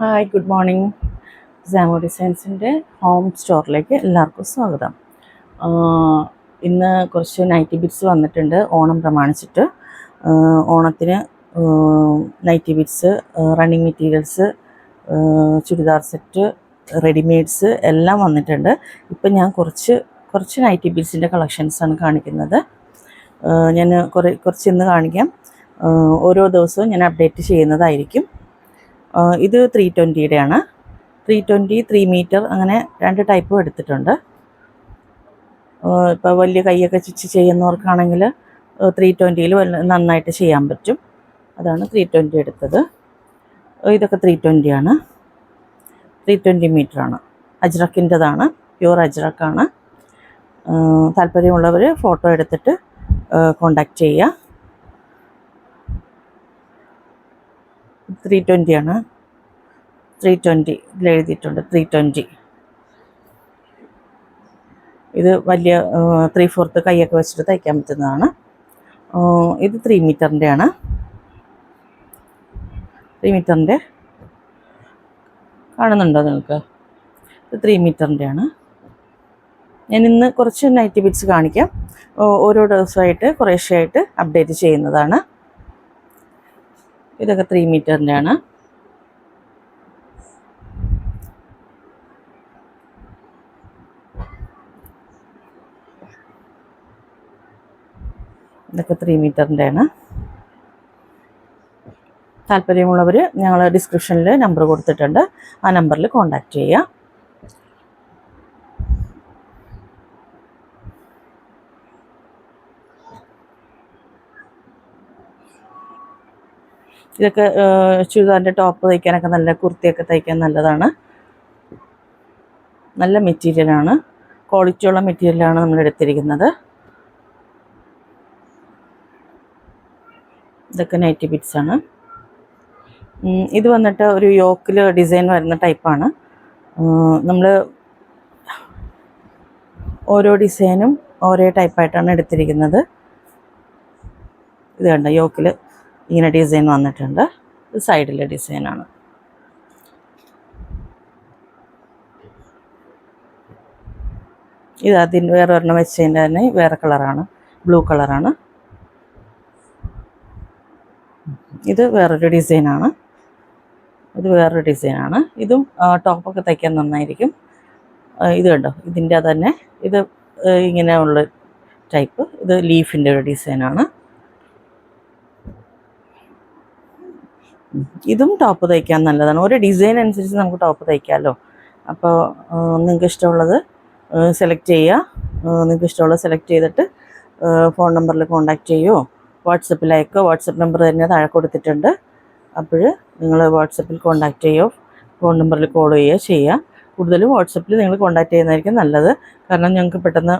Hi good morning സാമോ ഡിസൈൻസിന്റെ home സ്റ്റോറിലേക്ക് എല്ലാവർക്കും സ്വാഗതം. ഇന്ന് കുറച്ച് നൈറ്റി ബിറ്റ്സ് വന്നിട്ടുണ്ട് ഓണം പ്രമാണിച്ചിട്ട്. ഓണത്തിന് nighty bits running materials churidar set readymades എല്ലാം വന്നിട്ടുണ്ട്. ഇപ്പം ഞാൻ കുറച്ച് കുറച്ച് നൈറ്റി ബിറ്റ്സിന്റെ കളക്ഷൻസാണ് കാണിക്കുന്നത്. ഞാൻ കുറേ കുറച്ച് ഇന്ന് കാണിക്കാം. ഓരോ ദിവസവും ഞാൻ അപ്ഡേറ്റ് ചെയ്യുന്നതായിരിക്കും. ഇത് ത്രീ ട്വന്റിയുടെ ആണ് ത്രീ ട്വന്റി ത്രീ മീറ്റർ അങ്ങനെ രണ്ട് ടൈപ്പും എടുത്തിട്ടുണ്ട്. ഇപ്പോൾ വലിയ കൈയൊക്കെ ചിച്ച് ചെയ്യുന്നവർക്കാണെങ്കിൽ ത്രീ ട്വന്റിയിൽ നന്നായിട്ട് ചെയ്യാൻ പറ്റും. അതാണ് ത്രീ ട്വന്റി എടുത്തത്. ഇതൊക്കെ ത്രീ ട്വന്റി ആണ് ത്രീ ട്വന്റി മീറ്റർ ആണ്. അജ്രക്കിന്റെതാണ്. പ്യൂർ അജ്രക്കാണ്. താല്പര്യമുള്ളവർ ഫോട്ടോ എടുത്തിട്ട് കോണ്ടാക്ട് ചെയ്യുക. ത്രീ ട്വന്റി ആണ്. ത്രീ ട്വന്റി ഇതിൽ എഴുതിയിട്ടുണ്ട്. ത്രീ ട്വന്റി ഇത് വലിയ ത്രീ ഫോർത്ത് കൈയൊക്കെ വെച്ചിട്ട് തയ്ക്കാൻ പറ്റുന്നതാണ്. ഇത് ത്രീ മീറ്ററിന്റെ ആണ് ത്രീ മീറ്ററിന്റെ കാണുന്നുണ്ടോ നിങ്ങൾക്ക്? ഇത് ത്രീ മീറ്ററിന്റെ ആണ് ഞാൻ ഇന്ന് കുറച്ച് നൈറ്റി ബിറ്റ്സ് കാണിക്കാം. ഓരോ ദിവസമായിട്ട് കുറേശ്ശെയായിട്ട് അപ്ഡേറ്റ് ചെയ്യുന്നതാണ്. ഇതൊക്കെ ത്രീ മീറ്ററിന്റെ ആണ് ഇതൊക്കെ ത്രീ മീറ്ററിന്റെ ആണ് താല്പര്യമുള്ളവർ ഞങ്ങൾ ഡിസ്ക്രിപ്ഷനിൽ നമ്പർ കൊടുത്തിട്ടുണ്ട്. ആ നമ്പറിൽ കോൺടാക്റ്റ് ചെയ്യുക ഇതൊക്കെ ചുരിദാറിന്റെ ടോപ്പ് തയ്ക്കാനൊക്കെ നല്ല കുർത്തിയൊക്കെ തയ്ക്കാൻ നല്ലതാണ്. നല്ല മെറ്റീരിയലാണ് ക്വാളിറ്റിയുള്ള മെറ്റീരിയലാണ് നമ്മൾ എടുത്തിരിക്കുന്നത്. ഇതൊക്കെ നൈറ്റി ബിറ്റ്സ് ആണ്. ഇത് വന്നിട്ട് ഒരു യോക്കിൽ ഡിസൈൻ വരുന്ന ടൈപ്പാണ് നമ്മൾ ഓരോ ഡിസൈനും ഓരോ ടൈപ്പായിട്ടാണ് എടുത്തിരിക്കുന്നത്. ഇത് കണ്ട യോക്കിൽ ഇങ്ങനെ ഡിസൈൻ വന്നിട്ടുണ്ട്. ഇത് സൈഡിലെ ഡിസൈനാണ് ഇത് അതിന് വേറെ ഒരെണ്ണം വെച്ചതിന്റെ തന്നെ വേറെ കളറാണ്. ബ്ലൂ കളറാണ്. ഇത് വേറൊരു ഡിസൈനാണ് ഇത് വേറൊരു ഡിസൈനാണ് ഇതും ടോപ്പൊക്കെ തയ്ക്കാൻ നന്നായിരിക്കും. ഇത് കണ്ടോ? ഇതിന്റെ തന്നെ ഇത് ഇങ്ങനെയുള്ള ടൈപ്പ് ഇത് ലീഫിന്റെ ഒരു ഡിസൈനാണ് ഇതും ടോപ്പ് തയ്ക്കാൻ നല്ലതാണ്. ഓരോ ഡിസൈൻ അനുസരിച്ച് നമുക്ക് ടോപ്പ് തയ്ക്കാമല്ലോ അപ്പോൾ നിങ്ങൾക്ക് ഇഷ്ടമുള്ളത് സെലക്ട് ചെയ്യുക നിങ്ങൾക്ക് ഇഷ്ടമുള്ളത് സെലക്ട് ചെയ്തിട്ട് ഫോൺ നമ്പറിൽ കോൺടാക്റ്റ് ചെയ്യുമോ വാട്സപ്പിൽ അയക്കോ വാട്സപ്പ് നമ്പർ തന്നെ താഴെ കൊടുത്തിട്ടുണ്ട്. അപ്പോൾ നിങ്ങൾ വാട്സപ്പിൽ കോൺടാക്റ്റ് ചെയ്യുമോ ഫോൺ നമ്പറിൽ കോൾ ചെയ്യുക ചെയ്യുക കൂടുതലും വാട്സപ്പിൽ നിങ്ങൾ കോൺടാക്റ്റ് ചെയ്യുന്നതായിരിക്കും നല്ലത്. കാരണം ഞങ്ങൾക്ക് പെട്ടെന്ന്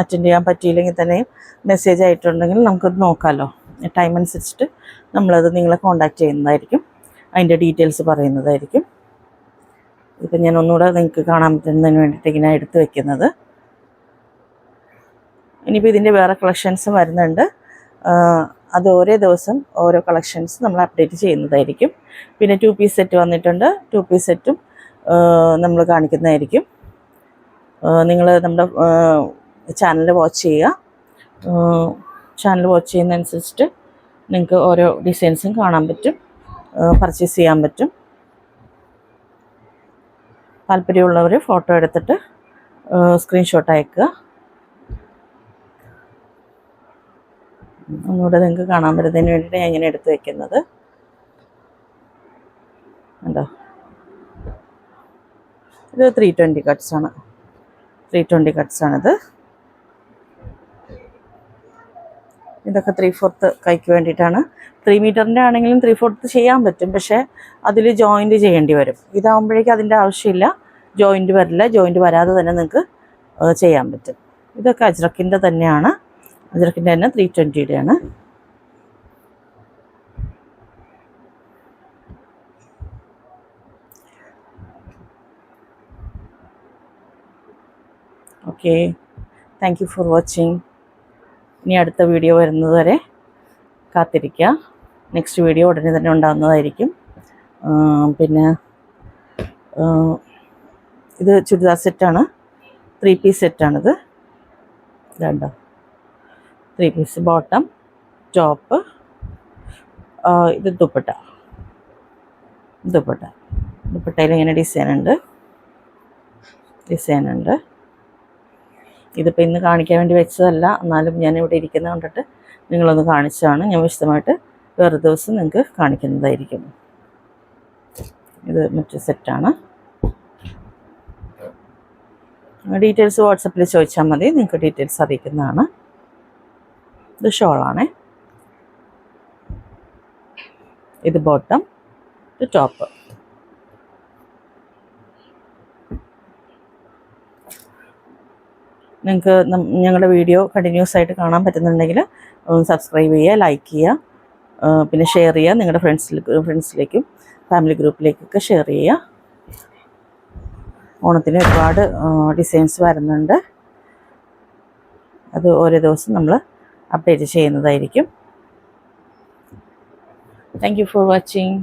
അറ്റൻഡ് ചെയ്യാൻ പറ്റിയില്ലെങ്കിൽ തന്നെയും മെസ്സേജ് ആയിട്ടുണ്ടെങ്കിൽ നമുക്കത് നോക്കാമല്ലോ ടൈം അനുസരിച്ചിട്ട് നമ്മളത് നിങ്ങളെ കോൺടാക്റ്റ് ചെയ്യുന്നതായിരിക്കും. അതിന്റെ ഡീറ്റെയിൽസ് പറയുന്നതായിരിക്കും. ഇപ്പം ഞാൻ ഒന്നുകൂടെ നിങ്ങൾക്ക് കാണാൻ പറ്റുന്നതിന് വേണ്ടിയിട്ട് ഇങ്ങനെ എടുത്ത് വെക്കുന്നത്. ഇനിയിപ്പോൾ ഇതിന്റെ വേറെ കളക്ഷൻസ് വരുന്നുണ്ട്. അത് ഓരോ ദിവസം ഓരോ കളക്ഷൻസ് നമ്മൾ അപ്ഡേറ്റ് ചെയ്യുന്നതായിരിക്കും. പിന്നെ ടു പീസ് സെറ്റ് വന്നിട്ടുണ്ട്. ടു പീസ് സെറ്റും നമ്മൾ കാണിക്കുന്നതായിരിക്കും. നിങ്ങൾ നമ്മുടെ ചാനൽ വാച്ച് ചെയ്യുക. ചാനൽ വാച്ച് ചെയ്യുന്നതനുസരിച്ചിട്ട് നിങ്ങൾക്ക് ഓരോ ഡിസൈൻസും കാണാൻ പറ്റും. പർച്ചേസ് ചെയ്യാൻ പറ്റും. താല്പര്യമുള്ളവർ ഫോട്ടോ എടുത്തിട്ട് സ്ക്രീൻഷോട്ട് അയക്കുക. ഒന്നുകൂടെ നിങ്ങൾക്ക് കാണാൻ പറ്റുന്നതിന് വേണ്ടിയിട്ട് ഞാൻ ഇങ്ങനെ എടുത്ത് വയ്ക്കുന്നത് ഉണ്ടോ ഇത് ത്രീ ട്വന്റി കട്ട്സാണ് ത്രീ ട്വന്റി കട്ട്സ് ഇതൊക്കെ ത്രീ ഫോർത്ത് കൈക്ക് വേണ്ടിയിട്ടാണ്. ത്രീ മീറ്ററിന്റെ ആണെങ്കിലും ത്രീ ഫോർത്ത് ചെയ്യാൻ പറ്റും. പക്ഷേ അതിൽ ജോയിന്റ് ചെയ്യേണ്ടി വരും. ഇതാകുമ്പോഴേക്കും അതിന്റെ ആവശ്യമില്ല. ജോയിന്റ് വരില്ല. ജോയിന്റ് വരാതെ തന്നെ നിങ്ങൾക്ക് ചെയ്യാൻ പറ്റും. ഇതൊക്കെ അജ്രക്കിന്റെ തന്നെയാണ്. അജ്രക്കിന്റെ തന്നെ three ട്വന്റിയുടെയാണ് okay thank you for watching ഇനി അടുത്ത വീഡിയോ വരുന്നത് വരെ കാത്തിരിക്കുക. നെക്സ്റ്റ് വീഡിയോ ഉടനെ തന്നെ ഉണ്ടാകുന്നതായിരിക്കും. പിന്നെ ഇത് ചുരിദാർ സെറ്റാണ്. ത്രീ പീസ് സെറ്റാണിത്. രണ്ടോ ത്രീ പീസ് ബോട്ടം ടോപ്പ് ഇത് ദുപ്പട്ട. ദുപ്പട്ട. ദുപ്പട്ടയിൽ ഇങ്ങനെ ഡിസൈൻ ഉണ്ട്. ഡിസൈൻ ഉണ്ട്. ഇതിപ്പോൾ ഇന്ന് കാണിക്കാൻ വേണ്ടി വെച്ചതല്ല. എന്നാലും ഞാൻ ഇവിടെ ഇരിക്കുന്നത് കണ്ടിട്ട് നിങ്ങളൊന്ന് കാണിച്ചതാണ്. ഞാൻ വിശദമായിട്ട് വേറെ ദിവസം നിങ്ങൾക്ക് കാണിക്കുന്നതായിരിക്കും. ഇത് മറ്റു സെറ്റാണ് ഡീറ്റെയിൽസ് വാട്സപ്പിൽ ചോദിച്ചാൽ മതി. നിങ്ങൾക്ക് ഡീറ്റെയിൽസ് അറിയിക്കുന്നതാണ്. ഇത് ഷോളാണേ ഇത് ബോട്ടം ഇത് ടോപ്പ് നിങ്ങൾക്ക് ഞങ്ങളുടെ വീഡിയോ കണ്ടിന്യൂസ് ആയിട്ട് കാണാൻ പറ്റുന്നുണ്ടെങ്കിൽ സബ്സ്ക്രൈബ് ചെയ്യുക ലൈക്ക് ചെയ്യുക പിന്നെ ഷെയർ ചെയ്യുക നിങ്ങളുടെ ഫ്രണ്ട്സിൽ ഫ്രണ്ട്സിലേക്കും ഫാമിലി ഗ്രൂപ്പിലേക്കൊക്കെ ഷെയർ ചെയ്യുക. ഓണത്തിന് ഒരുപാട് ഡിസൈൻസ് വരുന്നുണ്ട്. അത് ഓരോ ദിവസം നമ്മൾ അപ്ഡേറ്റ് ചെയ്യുന്നതായിരിക്കും. Thank for watching